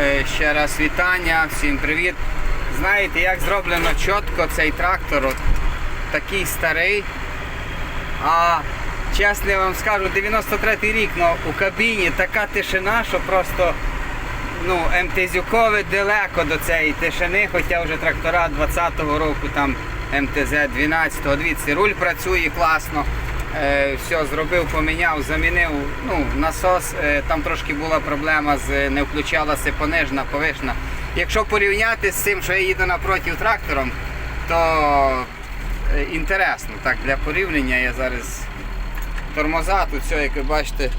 Е, Ще раз вітання, всім привіт. Знаєте, як зроблено чітко цей трактор, от, такий старий. А чесно я вам скажу, 93-й рік ну, у кабіні така тишина, що просто ну, МТЗюкове далеко до цієї тишини, хоча вже трактора 20-го року, там МТЗ 12-го, дивіться, руль працює класно. Е, все, зробив, поміняв, замінив ну, насос. Е, там трошки була проблема з не включалася понижна, повишна. Якщо порівняти з цим, що я їду напроти трактором, то е, інтересно. Так, для порівняння я зараз тормоза, тут все, як ви бачите.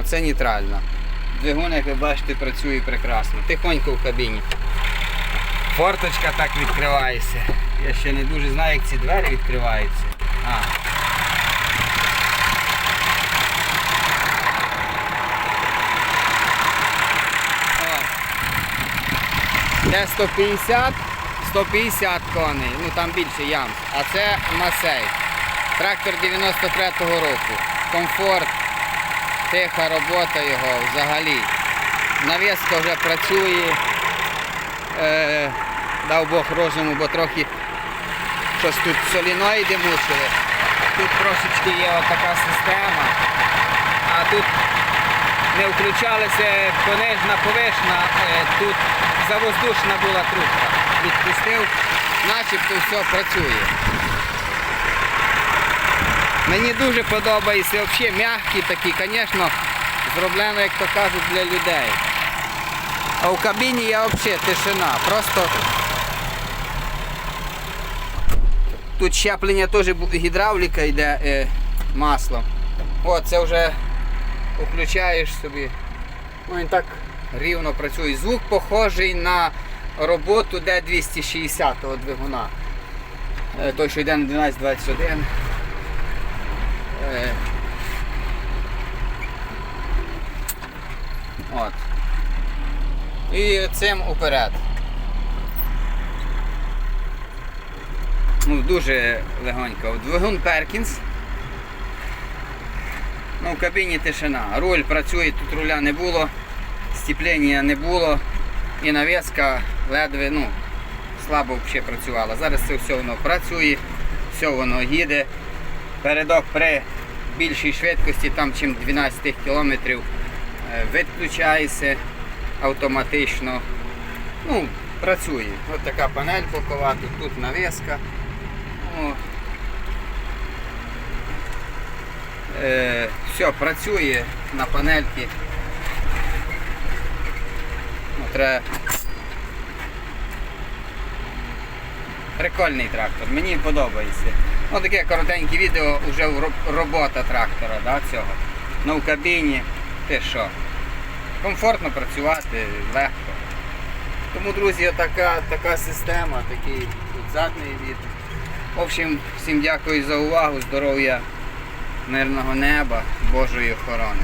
Оце нейтральна. Двигун, як ви бачите, працює прекрасно. Тихонько в кабіні. Форточка так відкривається. Я ще не дуже знаю, як ці двері відкриваються. А. Це 150, 150 коней, ну там більше ям. А це Масей. Трактор 93-го року. Комфорт, тиха робота його взагалі. Навіска вже працює. Е, дав Бог розуму, бо трохи щось тут соліноїди мучили. Тут трошечки є отака система. А тут не включалася понижна повишна, е, тут завоздушна була трубка. Відпустив, начебто все працює. Мені дуже подобається, взагалі м'які такі, звісно, зроблено, як то кажуть, для людей. А в кабіні я взагалі тишина. Просто тут щеплення теж гідравліка йде е, маслом. О, це вже включаєш собі. Ну він так рівно працює. Звук похожий на роботу D260 двигуна. Е, той, що йде на 1221. Е, От. І цим уперед. Ну, дуже легонько. Двигун Перкінс. Ну, в кабіні тишина. Руль працює, тут руля не було, стіплення не було. І навіска ледве, ну, слабо взагалі працювала. Зараз це все воно працює, все воно їде. Передок при більшій швидкості, там чим 12 км, відключається автоматично. Ну, працює. Ось така панель бокова, тут. О. Е, все, працює на панельці. Ну, треба... Прикольний трактор, мені подобається. Ось таке коротеньке відео вже робота трактора да, цього. Ну в кабіні, ти що? Комфортно працювати, легко. Тому, друзі, така, така система, такий тут задній від. В общем, всім дякую за увагу, здоров'я, мирного неба, Божої охорони.